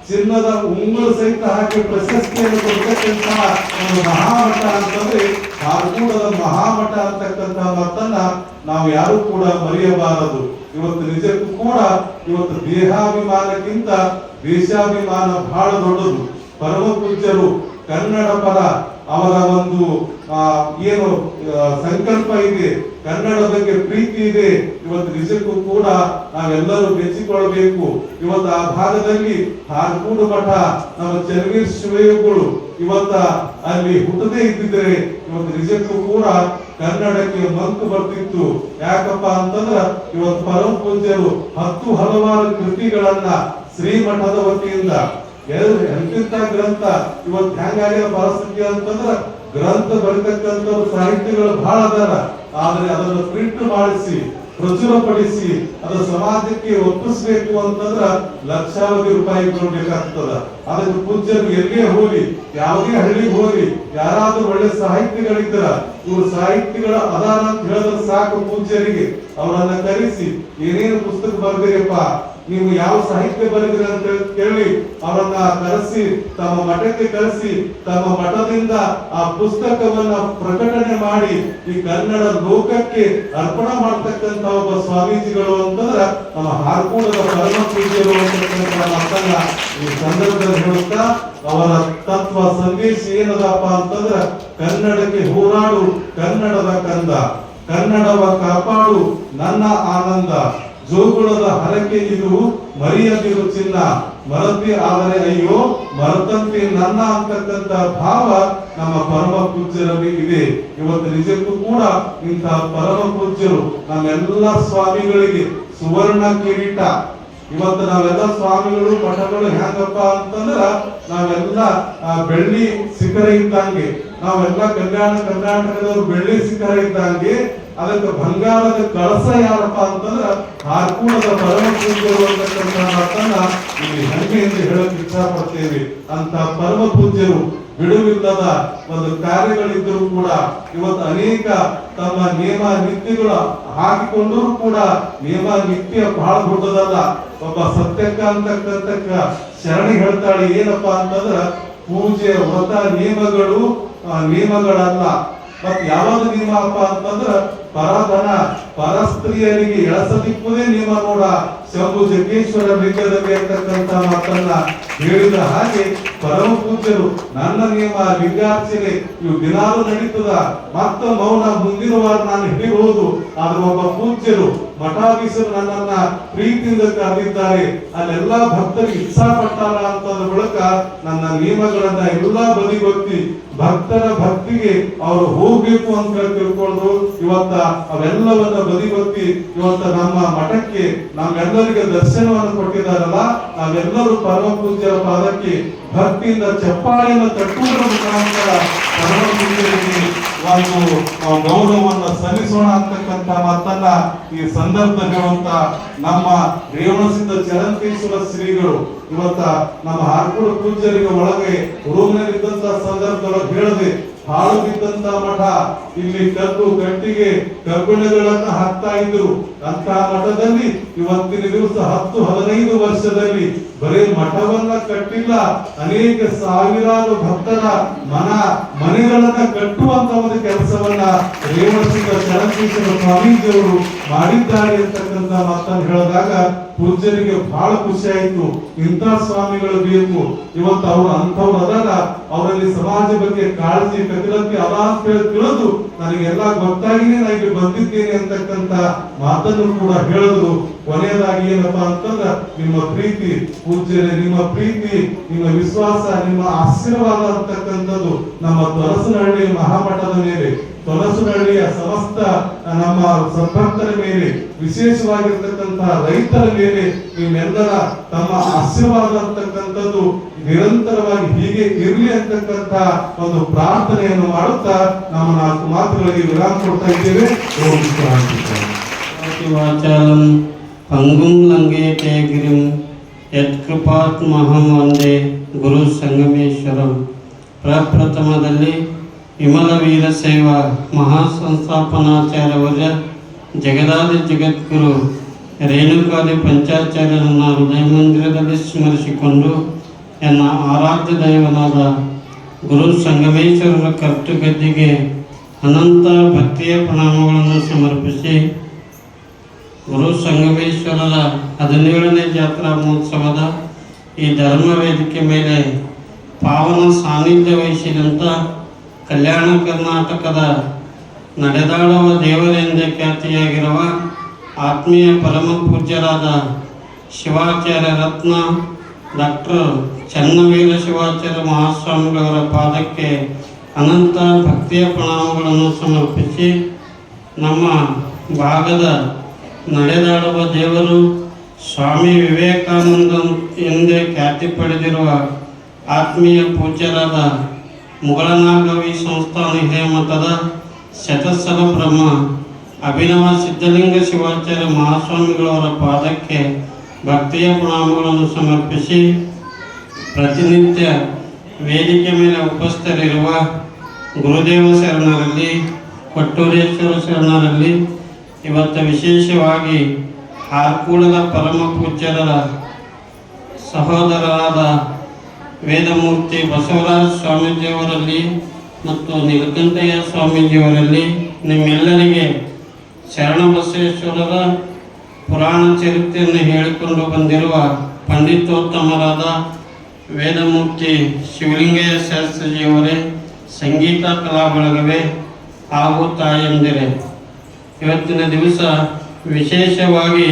ಚಿನ್ನದ ಉಂಗುರ ಸಹಿತ ಹಾಕಿ ಪ್ರಶಸ್ತಿಯನ್ನು ಕೊಡ್ತಕ್ಕಂತಹ ಒಂದು ಮಹಾಮಠ ಅಂತಂದ್ರೆ ಕಾರ್ಕೂಡದ ಮಹಾಮಠ ಅಂತಕ್ಕಂತಹ ಮಾತನ್ನ ನಾವು ಯಾರು ಕೂಡ ಮರೆಯಬಾರದು. ಇವತ್ತು ನಿಜಕ್ಕೂ ಕೂಡ ಇವತ್ತು ದೇಹಾಭಿಮಾನಕ್ಕಿಂತ ದೇಶಾಭಿಮಾನ ಬಹಳ ದೊಡ್ಡದು. ಪರಮ ಪೂಜ್ಯರು ಕನ್ನಡ ಪದ ಅವರ ಒಂದು ಏನು ಸಂಕಲ್ಪ ಇದೆ. ಕನ್ನಡ ಬಗ್ಗೆ ಪ್ರೀತಿ ಇದೆ. ಇವತ್ತು ನಿಜಕ್ಕೂ ಕೂಡ ನಾವೆಲ್ಲರೂ ಮೆಚ್ಚಿಕೊಳ್ಬೇಕು ಇವತ್ತು ಆ ಭಾಗದಲ್ಲಿ ಹಾರ್ಕೂಡು ಮಠ, ನಮ್ಮ ಚನ್ನವೀರ್ ಶಿವಯ್ಯಗಳು ಇವತ್ತ ಅಲ್ಲಿ ಹುಟ್ಟದೇ ಇದ್ದಿದ್ರೆ ಇವತ್ತು ನಿಜಕ್ಕೂ ಕೂಡ ಕನ್ನಡಕ್ಕೆ ಮಂಕು ಬರ್ತಿತ್ತು. ಯಾಕಪ್ಪ ಅಂತಂದ್ರ ಇವತ್ತು ಪರಂ ಪೂಜ್ಯರು ಹತ್ತು ಹಲವಾರು ಕೃತಿಗಳನ್ನ ಶ್ರೀಮಠದ ವತಿಯಿಂದ ಎಂತೆಂತ ಗ್ರಂಥ. ಇವತ್ತು ಹೆಂಗಾಗಿರೋ ಪರಿಸ್ಥಿತಿ ಅಂತಂದ್ರ ಗ್ರಂಥ ಬರೀತಕ್ಕಂಥವ್ರು ಸಾಹಿತ್ಯಗಳು ಬಹಳ ಅದಾರ ಆದ್ರೆ ಅದನ್ನು ಪ್ರಿಂಟ್ ಮಾಡಿಸಿ, ಪ್ರಚುರಪಡಿಸಿ ಅದ ಸಮಾಜಕ್ಕೆ ಒಪ್ಪಿಸ್ಬೇಕು ಅಂತಂದ್ರ ಲಕ್ಷಾವಧಿ ರೂಪಾಯಿ ಕೊಡಬೇಕಾಗ್ತದ. ಅದಕ್ಕೆ ಪೂಜ್ಯರು ಎಲ್ಲೇ ಹೋಗಿ, ಯಾವುದೇ ಹಳ್ಳಿಗೆ ಹೋಗಿ, ಯಾರಾದ್ರೂ ಒಳ್ಳೆ ಸಾಹಿತ್ಯಗಳಿದ್ದರ ಇವ್ರು ಸಾಹಿತ್ಯಗಳ ಅದಾರ ಅಂತ ಹೇಳಿದ್ರೆ ಸಾಕು ಪೂಜ್ಯರಿಗೆ. ಅವರನ್ನ ಕರೆಸಿ, ಏನೇನು ಪುಸ್ತಕ ಬರ್ದಿರಪ್ಪ ನೀವು ಯಾವ ಸಾಹಿತ್ಯ ಬರೆದಿರ ಅಂತ ಕೇಳಿ, ಅವರನ್ನ ಕರೆಸಿ, ತಮ್ಮ ಮಠಕ್ಕೆ ಕರೆಸಿ, ತಮ್ಮ ಮಠದಿಂದ ಆ ಪುಸ್ತಕವನ್ನ ಪ್ರಕಟಣೆ ಮಾಡಿ, ಈ ಕನ್ನಡ ಲೋಕಕ್ಕೆ ಅರ್ಪಣೆ ಮಾಡ್ತಕ್ಕಂತ ಒಬ್ಬ ಸ್ವಾಮೀಜಿಗಳು ಅಂತಂದ್ರ ನಮ್ಮ ಹಾರ್ಕೂಡದ ಪರಮ ಪೂಜ್ಯರು ಅಂತಕ್ಕಂಥ ಮಾತನ್ನ ಈ ಸಂದರ್ಭದಲ್ಲಿ ಹೇಳುತ್ತಾ, ಅವರ ತತ್ವ ಸಂದೇಶ ಏನದಪ್ಪ ಅಂತಂದ್ರ, ಕನ್ನಡಕ್ಕೆ ಹೋರಾಡು, ಕನ್ನಡದ ಕಂದ, ಕನ್ನಡವ ಕಾಪಾಡು, ನನ್ನ ಆನಂದ. ಜೋಗುಳದ ಹರಕೆ ಇದು ಮರೆಯದಿರು ಚಿನ್ನ. ಮರತಿ ಆದರೆ ಅಯ್ಯೋ, ಮರತಂತೆ ನನ್ನ ಅಂತಕ್ಕಂತ ಭಾವ ನಮ್ಮ ಪರಮ ಪೂಜ್ಯರಲ್ಲಿ ಇದೆ. ಇವತ್ತು ನಿಜಕ್ಕೂ ಕೂಡ ಇಂತಹ ಪರಮ ಪೂಜ್ಯರು ನಮ್ಮೆಲ್ಲ ಸ್ವಾಮಿಗಳಿಗೆ ಸುವರ್ಣ ಕಿರೀಟ. ಇವತ್ತು ನಾವೆಲ್ಲ ಸ್ವಾಮಿಗಳು ಮಠಗಳು ಹೆಂಗಪ್ಪ ಅಂತಂದ್ರ ನಾವೆಲ್ಲ ಬೆಳ್ಳಿ ಸಿಖರ ಇದ್ದಂಗೆ. ನಾವೆಲ್ಲ ಕಲ್ಯಾಣ ಕರ್ನಾಟಕದವರು ಬೆಳ್ಳಿ ಸಿಖರ ಇದ್ದಂಗೆ ಅದಕ್ಕೆ ಬಂಗಾರದ ಕಳಸ ಯಾರಪ್ಪ ಅಂತಂದ್ರ ಹಾರ್ಕೂಡದ ಪರಮಪೂಜ್ಯರು ಇಲ್ಲಿ ಇಲ್ಲಿ ಹೆಮ್ಮೆಯಿಂದ ಹೇಳಕ್ ಇಚ್ಛಪಡ್ತೇವೆ. ಅಂತ ಪರಮಪೂಜ್ಯರು ಬಿಡುವಿಲ್ಲದ ಒಂದು ಕಾರ್ಯಗಳಿದ್ದರೂ ಕೂಡ ಇವತ್ತು ಅನೇಕ ತಮ್ಮ ನಿಯಮ ನಿತ್ಯಗಳು ಹಾಕಿಕೊಂಡರೂ ಕೂಡ ನಿಯಮ ನಿತ್ಯ ಬಹಳ ದೊಡ್ಡದಲ್ಲ. ಒಬ್ಬ ಸತ್ಯಕ್ಕ ಅಂತಕ್ಕಂತಕ್ಕ ಶರಣಿ ಹೇಳ್ತಾಳೆ, ಏನಪ್ಪಾ ಅಂತಂದ್ರ ಪೂಜೆ ವ್ರತ ನಿಯಮಗಳು ನಿಯಮಗಳಲ್ಲ ಮತ್ ಯಾವಾಗ ನಿಯಮ ಅಪ್ಪ ಅಂತಂದ್ರ ಪರಧನ ಪರಸ್ತ್ರೀಯರಿಗೆ ಎಳಸದಿಕ್ಕುದೇ ನಿಮ್ಮ ನೋಡ ಶಂಭು ಜಗ್ಗೇಶ್ವರ ಲಿಂಗದಲ್ಲಿ ಅಂತಕ್ಕಂತ ಮಾತನ್ನ ಹೇಳಿದ ಹಾಗೆ ಪರಮ ಪೂಜ್ಯರು, ನನ್ನ ನಿಯಮ ಲಿಂಗಾರ್ಚನೆ ಇವು ದಿನಾಲು ನಡೀತದ. ಮತ್ತ ಮೌನ ಮುಂದಿರುವಾಗ ವಾರ ನಾನು ಹಿಡಿಬಹುದು ಆದ್ರೆ ಒಬ್ಬ ಪೂಜ್ಯರು ಮಠಾಧೀಶರು ನನ್ನನ್ನ ಪ್ರೀತಿಯಿಂದ ಕರೆದಿದ್ದಾರೆ. ಅಲ್ಲೆಲ್ಲ ಭಕ್ತರಿಗೆ ಇಚ್ಛಾ ಪಟ್ಟಾರ ಅಂತ ಮೂಲಕ ನನ್ನ ನಿಯಮಗಳನ್ನ ಎಲ್ಲಾ ಬದಿಗೊತ್ತಿ ಭಕ್ತರ ಭಕ್ತಿಗೆ ಅವರು ಹೋಗ್ಬೇಕು ಅಂತ ತಿಳ್ಕೊಂಡು ಇವತ್ತ ಅವೆಲ್ಲವನ್ನ ಬದಿಗೊತ್ತಿ ಇವತ್ತ ನಮ್ಮ ಮಠಕ್ಕೆ ನಮ್ಮೆಲ್ಲರಿಗೆ ದರ್ಶನವನ್ನು ಕೊಟ್ಟಿದ್ದಾರಲ್ಲ, ನಾವೆಲ್ಲರೂ ಪರಮ ಪೂಜ್ಯರ ಪಾದಕ್ಕೆ ಭಕ್ತಿಯಿಂದ ಚಪ್ಪಾಳೆಯನ್ನು ತಟ್ಟುವುದರ ಮುಖಾಂತರ ಪರಮ ಪೂಜ್ಯರಿಗೆ ಒಂದು ಗೌರವವನ್ನು ಸಲ್ಲಿಸೋಣ ಅಂತಕ್ಕಂಥ ಮಾತನ್ನ ಈ ಸಂದರ್ಭ ಹೇಳುವಂತ ನಮ್ಮ ರೇವಣಸಿದ್ಧ ಚರಂತೇಶ್ವರ ಶ್ರೀಗಳು ಇವತ್ತ ನಮ್ಮ ಹಾರ್ಕೂಡು ಪೂಜ್ಯರಿಗೆ ಒಳಗೆ ರೂಮ್ನಲ್ಲಿದ್ದಂತ ಸಂದರ್ಭದೊಳಗೆ ಹೇಳದೆ ಹಾಳು ಬಿದ್ದಂತ ಮಠ ಇಲ್ಲಿ ಕದ್ದು ಗಟ್ಟಿಗೆ ಕಬ್ಬಿಣಗಳನ್ನ ಹಾಕ್ತಾ ಇದ್ರು. ಅಂತ ಮಠದಲ್ಲಿ ಇವತ್ತಿನ ದಿವಸ ಹತ್ತು ಹದಿನೈದು ವರ್ಷದಲ್ಲಿ ಬರೀ ಮಠವನ್ನ ಕಟ್ಟಿಲ್ಲ. ಅನೇಕ ಸಾವಿರಾರು ಭಕ್ತರ ಮನ ಮನೆಗಳನ್ನ ಕಟ್ಟುವಂತ ಒಂದು ಕೆಲಸವನ್ನ ರೇವಣಸಿಂಗ ಚರಣಕೇಶ್ವರ ಸ್ವಾಮೀಜಿಯವರು ಮಾಡಿದ್ದಾರೆ ಅಂತಕ್ಕಂಥ ಮಾತನ್ನು ಹೇಳಿದಾಗ ಪೂಜ್ಯರಿಗೆ ಬಹಳ ಖುಷಿ ಆಯಿತು. ಇಂಥ ಸ್ವಾಮಿಗಳು ಬೇಕು. ಇವತ್ತು ಅವರು ಅಂಥವ್ರು ಅದಾರ. ಅವರಲ್ಲಿ ಸಮಾಜ ಬಗ್ಗೆ ಕಾಳಜಿ ಅಂತ ಹೇಳಿ ತಿಳಿದು ನನಗೆಲ್ಲ ಗೊತ್ತಾಗಿನೇ ನನಗೆ ಬಂದಿದ್ದೇನೆ ಅಂತಕ್ಕಂಥ ಮಾತನ್ನು ಕೂಡ ಹೇಳಿದ್ರು. ಕೊನೆಯದಾಗಿ ಏನಪ್ಪಾ ಅಂತಂದ್ರ, ನಿಮ್ಮ ಪ್ರೀತಿ, ಪೂಜ್ಯರೇ, ನಿಮ್ಮ ಪ್ರೀತಿ, ನಿಮ್ಮ ವಿಶ್ವಾಸ, ನಿಮ್ಮ ಆಶೀರ್ವಾದ ಅಂತಕ್ಕಂಥದ್ದು ನಮ್ಮ ತೊಲಸನಹಳ್ಳಿ ಮಹಾಮಠದ ಮೇಲೆ, ತೊಲಸನಹಳ್ಳಿಯ ಸಮಸ್ತ ನಮ್ಮ ಸಂಪರ್ಕದ ಮೇಲೆ ವಿಶೇಷವಾಗಿರ್ತಕ್ಕಂತಹ ರೈತರ ಮೇಲೆ ನಿಮ್ಮೆಲ್ಲರ ತಮ್ಮ ಆಶೀರ್ವಾದ ಅಂತಕ್ಕಂಥದ್ದು ನಿರಂತರವಾಗಿ ಹೀಗೆ ಇರಲಿ ಅಂತಕ್ಕಂಥ ಒಂದು ಪ್ರಾರ್ಥನೆಯನ್ನು ಮಾಡುತ್ತಾ ನಮ್ಮ ನಾಲ್ಕು ಮಾತುಗಳಿಗೆ ವಿರಾಮ ಕೊಡ್ತಾ ಇದ್ದೇವೆ. ಓಂ ಪಂಗುಂ ಲಂಘೇತೆ ಗಿರಿಂ ಯತ್ಕೃಪಾತ್ಮಹಂ ವಂದೇ ಗುರು ಸಂಗಮೇಶ್ವರಂ ಪ್ರಪ್ರಥಮದಲ್ಲಿ ವಿಮಲ ವೀರ ಸೇವಾ ಮಹಾಸಂಸ್ಥಾಪನಾಚಾರ್ಯವರ್ಯ ಜಗದಾದಿ ಜಗದ್ಗುರು ರೇಣುಕಾದಿ ಪಂಚಾಚಾರ್ಯರನ್ನು ಹೃದಯ ಮಂದಿರದಲ್ಲಿ ಸ್ಮರಿಸಿಕೊಂಡು ಎನ್ನ ಆರಾಧ್ಯ ದೈವನಾದ ಗುರು ಸಂಗಮೇಶ್ವರರ ಕರ್ತುಗದ್ದಿಗೆ ಅನಂತ ಭಕ್ತಿಯ ಪ್ರಣಾಮಗಳನ್ನು ಸಮರ್ಪಿಸಿ ಗುರು ಸಂಗಮೇಶ್ವರರ ಹದಿನೇಳನೇ ಜಾತ್ರಾ ಮಹೋತ್ಸವದ ಈ ಧರ್ಮ ವೇದಿಕೆ ಮೇಲೆ ಪಾವನ ಸಾನ್ನಿಧ್ಯ ವಹಿಸಿದಂಥ ಕಲ್ಯಾಣ ಕರ್ನಾಟಕದ ನಡೆದಾಡುವ ದೇವರೆಂದೇ ಖ್ಯಾತಿಯಾಗಿರುವ ಆತ್ಮೀಯ ಪರಮ ಪೂಜ್ಯರಾದ ಶಿವಾಚಾರ್ಯ ರತ್ನ ಡಾಕ್ಟರ್ ಚನ್ನವೀರ ಶಿವಾಚಾರ್ಯ ಮಹಾಸ್ವಾಮಿಗಳವರ ಪಾದಕ್ಕೆ ಅನಂತ ಭಕ್ತಿಯ ಪ್ರಣಾಮಗಳನ್ನು ಸಮರ್ಪಿಸಿ ನಮ್ಮ ಭಾಗದ ನಡೆದಾಡುವ ದೇವರು ಸ್ವಾಮಿ ವಿವೇಕಾನಂದ ಎಂದೇ ಖ್ಯಾತಿ ಪಡೆದಿರುವ ಆತ್ಮೀಯ ಪೂಜ್ಯರಾದ ಮುಗಳನಾಗವಿ ಸಂಸ್ಥಾನ ಹಿರಿಯ ಮಠದ ಬ್ರಹ್ಮ, ಅಭಿನವ ಸಿದ್ಧಲಿಂಗ ಶಿವಾಚಾರ್ಯ ಮಹಾಸ್ವಾಮಿಗಳವರ ಪಾದಕ್ಕೆ ಭಕ್ತಿಯ ಪ್ರಣಾಮಗಳನ್ನು ಸಮರ್ಪಿಸಿ ಪ್ರತಿನಿತ್ಯ ವೇದಿಕೆ ಮೇಲೆ ಉಪಸ್ಥರಿರುವ ಗುರುದೇವ ಶರಣರಲ್ಲಿ, ಕೊಟ್ಟೂರೇಶ್ವರ ಶರಣರಲ್ಲಿ ಇವತ್ತು ವಿಶೇಷವಾಗಿ ಹಾರ್ಕೂಳದ ಪರಮ ಪೂಜ್ಯರ ಸಹೋದರರಾದ ವೇದಮೂರ್ತಿ ಬಸವರಾಜ ಸ್ವಾಮೀಜಿಯವರಲ್ಲಿ ಮತ್ತು ನೀಲಕಂಠಯ್ಯ ಸ್ವಾಮೀಜಿಯವರಲ್ಲಿ ನಿಮ್ಮೆಲ್ಲರಿಗೆ ಶರಣ ಬಸವೇಶ್ವರರ ಪುರಾಣ ಚರಿತ್ರೆಯನ್ನು ಹೇಳಿಕೊಂಡು ಬಂದಿರುವ ಪಂಡಿತೋತ್ತಮರಾದ ವೇದಮೂರ್ತಿ ಶಿವಲಿಂಗಯ್ಯ ಶಾಸ್ತ್ರಿಜಿಯವರೇ ಸಂಗೀತ ಕಲಾ ಬಳಗವೇ ಹಾಗೂ ತಾಯಂದಿರೇ. ಇವತ್ತಿನ ದಿವಸ ವಿಶೇಷವಾಗಿ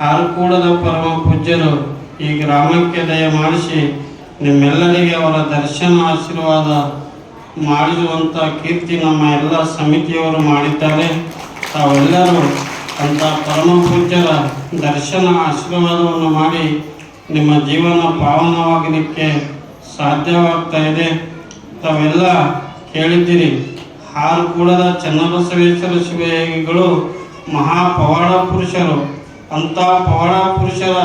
ಹಾರಕೂಡದ ಪರಮ ಪೂಜ್ಯರು ಈ ಗ್ರಾಮಕ್ಕೆ ದಯಮಾಡಿಸಿ ನಿಮ್ಮೆಲ್ಲರಿಗೆ ಅವರ ದರ್ಶನ ಆಶೀರ್ವಾದ ಮಾಡಿರುವಂಥ ಕೀರ್ತಿ ನಮ್ಮ ಎಲ್ಲ ಸಮಿತಿಯವರು ಮಾಡಿದ್ದಾರೆ. ತಾವೆಲ್ಲರೂ ಅಂಥ ಪರಮ ಪೂಜ್ಯರ ದರ್ಶನ ಆಶೀರ್ವಾದವನ್ನು ಮಾಡಿ ನಿಮ್ಮ ಜೀವನ ಪಾವನವಾಗಲಿಕ್ಕೆ ಸಾಧ್ಯವಾಗ್ತಾ ಇದೆ. ತಾವೆಲ್ಲ ಕೇಳಿದ್ದೀರಿ. ಹಾರುಕೂಡದ ಚನ್ನಬಸವೇಶ್ವರ ಶಿವಯೋಗಿಗಳು ಮಹಾ ಪವಾಡ ಪುರುಷರು. ಅಂಥ ಪವಾಡ ಪುರುಷರ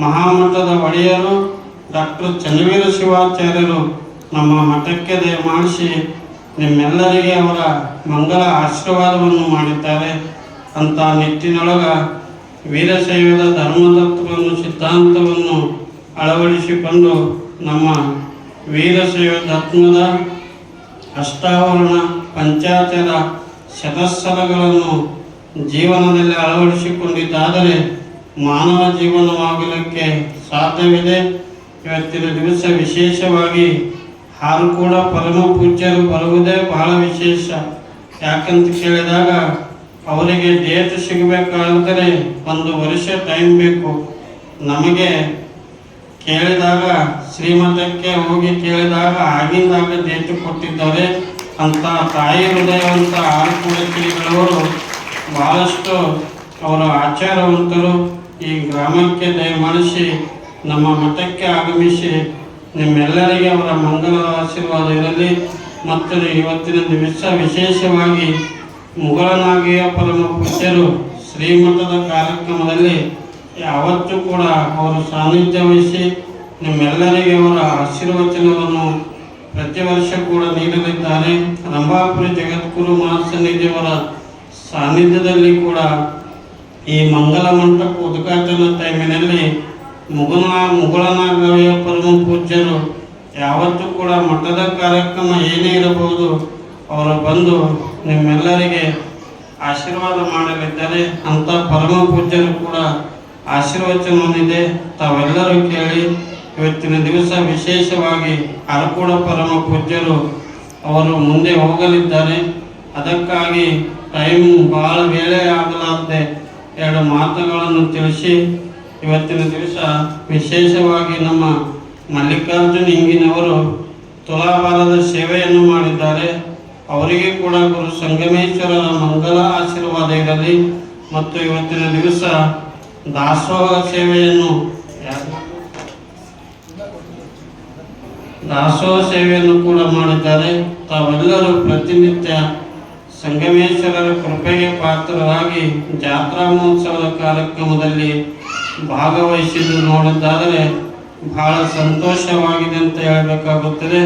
ಮಹಾಮಠದ ಒಡೆಯರು ಡಾಕ್ಟರ್ ಚನ್ನವೀರ ಶಿವಾಚಾರ್ಯರು. ನಮ್ಮ ಮಠಕ್ಕೆ ದಯಮಾಡಿಸಿ ನಿಮ್ಮೆಲ್ಲರಿಗೆ ಅವರ ಮಂಗಲ ಆಶೀರ್ವಾದವನ್ನು ಮಾಡಿದ್ದಾರೆ. ಅಂತ ನಿಟ್ಟಿನೊಳಗ ವೀರಶೈವದ ಧರ್ಮತತ್ವವನ್ನು ಸಿದ್ಧಾಂತವನ್ನು ಅಳವಡಿಸಿಕೊಂಡು ನಮ್ಮ ವೀರಶೈವ ಧರ್ಮದ ಅಷ್ಟಾವರಣ ಪಂಚಾಚಾರ ಶತಸ್ಥಲಗಳನ್ನು ಜೀವನದಲ್ಲಿ ಅಳವಡಿಸಿಕೊಂಡಿದ್ದಾದರೆ ಮಾನವ ಜೀವನವಾಗಲಿಕ್ಕೆ ಸಾಧ್ಯವಿದೆ. ಇವತ್ತಿನ ದಿವಸ ವಿಶೇಷವಾಗಿ ಹಾಲು ಕೂಡ ಪರಮ ಪೂಜ್ಯರು ಬರುವುದೇ ಬಹಳ ವಿಶೇಷ. ಯಾಕಂತ ಕೇಳಿದಾಗ ಅವರಿಗೆ ಡೇಟ್ ಸಿಗಬೇಕಾದರೆ ಒಂದು ವರ್ಷ ಟೈಮ್ ಬೇಕು. ನಮಗೆ ಕೇಳಿದಾಗ ಶ್ರೀಮಠಕ್ಕೆ ಹೋಗಿ ಕೇಳಿದಾಗ ಆಗಿಂದಾಗ ಡೇಟ್ ಕೊಟ್ಟಿದ್ದಾರೆ. ಅಂತ ತಾಯಿ ಹೃದಯವಂತ ಆರು ಶ್ರೀಗಳವರು ಬಹಳಷ್ಟು ಅವರ ಆಚಾರವಂತರು ಈ ಗ್ರಾಮಕ್ಕೆ ದಯಮಾಡಿಸಿ, ನಮ್ಮ ಮಠಕ್ಕೆ ಆಗಮಿಸಿ, ನಿಮ್ಮೆಲ್ಲರಿಗೆ ಅವರ ಮಂಗಲ ಆಶೀರ್ವಾದ ಇರಲಿ ಮತ್ತು ಇವತ್ತಿನ ದಿವಸ ವಿಶೇಷವಾಗಿ ಮುಗಳನಾಗಿಯ ಪರಮ ಪೂಜ್ಯರು ಶ್ರೀಮಠದ ಕಾರ್ಯಕ್ರಮದಲ್ಲಿ ಯಾವತ್ತೂ ಕೂಡ ಅವರು ಸಾನ್ನಿಧ್ಯ ವಹಿಸಿ ನಿಮ್ಮೆಲ್ಲರಿಗೆ ಅವರ ಆಶೀರ್ವಚನವನ್ನು ಪ್ರತಿ ವರ್ಷ ಕೂಡ ನೀಡಲಿದ್ದಾರೆ ರಂಭಾಪುರಿ ಜಗದ್ಗುರು ಮಹಾಸನ್ನಿಧಿಯವರ ಸಾನ್ನಿಧ್ಯದಲ್ಲಿ ಕೂಡ ಈ ಮಂಗಲ ಮಂಟಪ ಉದ್ಘಾಟನಾ ಟೈಮಿನಲ್ಲಿ ಮುಗುನ ಮುಗುಳನಾಗವಿಯ ಪರಮ ಪೂಜ್ಯರು ಯಾವತ್ತೂ ಕೂಡ ಮಠದ ಕಾರ್ಯಕ್ರಮ ಏನೇ ಇರಬಹುದು, ಅವರು ಬಂದು ನಿಮ್ಮೆಲ್ಲರಿಗೆ ಆಶೀರ್ವಾದ ಮಾಡಲಿದ್ದಾರೆ. ಅಂತ ಪರಮ ಪೂಜ್ಯರು ಕೂಡ ಆಶೀರ್ವಚನವನ್ನಿದೆ. ತಾವೆಲ್ಲರೂ ಕೇಳಿ ಇವತ್ತಿನ ದಿವಸ ವಿಶೇಷವಾಗಿ ಅರಕೂಡ ಪರಮ ಪೂಜ್ಯರು ಅವರು ಮುಂದೆ ಹೋಗಲಿದ್ದಾರೆ. ಅದಕ್ಕಾಗಿ ಟೈಮ್ ಬಹಳ ವೇಳೆ ಆಗಲಾರದೆ ಎರಡು ಮಾತುಗಳನ್ನು ತಿಳಿಸಿ ಇವತ್ತಿನ ದಿವಸ ವಿಶೇಷವಾಗಿ ನಮ್ಮ ಮಲ್ಲಿಕಾರ್ಜುನ್ ಹಿಂಗಿನವರು ತುಲಾಭಾರದ ಸೇವೆಯನ್ನು ಮಾಡಿದ್ದಾರೆ. ಅವರಿಗೆ ಕೂಡ ಗುರು ಸಂಗಮೇಶ್ವರರ ಮಂಗಲ ಆಶೀರ್ವಾದ ಇರಲಿ ಮತ್ತು ಇವತ್ತಿನ ದಿವಸ ದಾಸೋಹ ಸೇವೆಯನ್ನು ದಾಸೋಹ ಸೇವೆಯನ್ನು ಕೂಡ ಮಾಡಿದ್ದಾರೆ ತಾವೆಲ್ಲರೂ ಪ್ರತಿನಿತ್ಯ ಸಂಗಮೇಶ್ವರರ ಕೃಪೆಗೆ ಪಾತ್ರರಾಗಿ ಜಾತ್ರಾ ಮಹೋತ್ಸವದ ಕಾರ್ಯಕ್ರಮದಲ್ಲಿ ಭಾಗವಹಿಸಿದ್ದು ನೋಡಿದ್ದಾದರೆ ಬಹಳ ಸಂತೋಷವಾಗಿದೆ ಅಂತ ಹೇಳಬೇಕಾಗುತ್ತದೆ.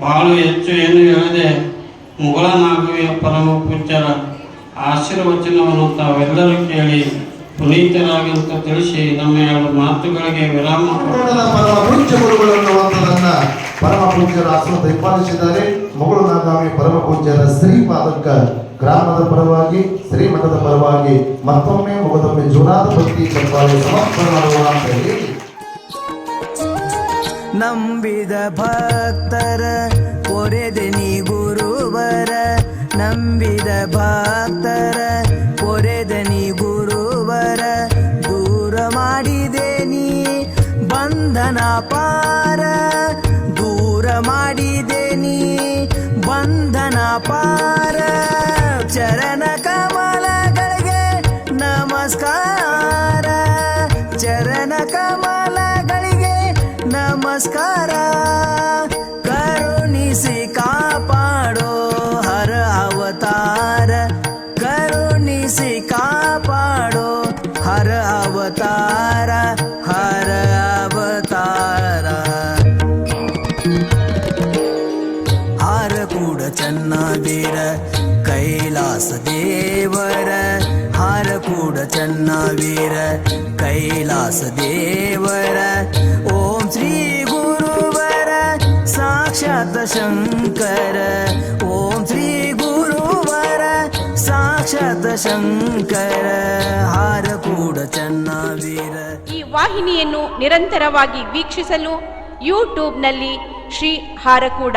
ಬಹಳ ಹೆಚ್ಚು ಏನು ಹೇಳದೆ ಮುಗಳನಾಗುವಿಯ ಪರಮ ಪೂಜ್ಯರ ಆಶೀರ್ವಚನವನ್ನು ತಾವೆಲ್ಲರೂ ಕೇಳಿ ಪುನೀತರಾಗಿ ಅಂತ ತಿಳಿಸಿ ನಮ್ಮ ಎರಡು ಮಾತುಗಳಿಗೆ ವಿರಾಮ ಪರಮ ಪೂಜ್ಯ ಗುರುಗಳು ಅನ್ನುವಂಥದ್ದನ್ನ ಪರಮ ಪೂಜ್ಯರ ಆಸನ ಪರಿಪಾಲಿಸಿದ್ದಾರೆ ಮಗಳು ನಾಗಾಮಿ ಪರಮ ಪೂಜ್ಯರ ಶ್ರೀಪಾದಕ್ಕ ಗ್ರಾಮದ ಪರವಾಗಿ ಶ್ರೀಮಠದ ಪರವಾಗಿ ಮತ್ತೊಮ್ಮೆ ಮಗದೊಮ್ಮೆ ಜುನಾದ ಭಕ್ತಿ ಚಪ್ಪಾಳೆ ಸಮರ್ಪಣೆ ಅಂತ ಹೇಳಿ ನಂಬಿದ ಭಕ್ತರ ಕೊರೆದೆ ನೀ ಗುರುವರ ನಂಬಿದ ಭಕ್ತರ ಬಂಧನ ಪಾರ, ದೂರ ಮಾಡಿದೆ ನೀ ಬಂಧನ ಪಾರ. ಚರಣ ಕಮಲಗಳಿಗೆ ನಮಸ್ಕಾರ, ಚರಣ ಕಮಲಗಳಿಗೆ ನಮಸ್ಕಾರ. ಕರುಣಿಸಿ ಕಾಪಾಡೋ ಹರ ಅವತಾರ, ಕರುಣಿಸಿ ಕಾಪಾಡೋ ಹರ ಅವತಾರ. ಚನ್ನವೀರ ಕೈಲಾಸ ದೇವರ ಹಾರ ಕೂಡ ಚನ್ನವೀರ? ಕೈಲಾಸ ದೇವರ, ಓಂ ಶ್ರೀ ಗುರುವರ, ಸಾಕ್ಷಾತ್ ಶಂಕರ. ಓಂ ಶ್ರೀ ಗುರುವರ, ಸಾಕ್ಷಾತ್ ಶಂಕರ. ಹಾರ ಕೂಡ ಚನ್ನವೀರ. ಈ ವಾಹಿನಿಯನ್ನು ನಿರಂತರವಾಗಿ ವೀಕ್ಷಿಸಲು ಯೂಟ್ಯೂಬ್ನಲ್ಲಿ Shri Harakuda.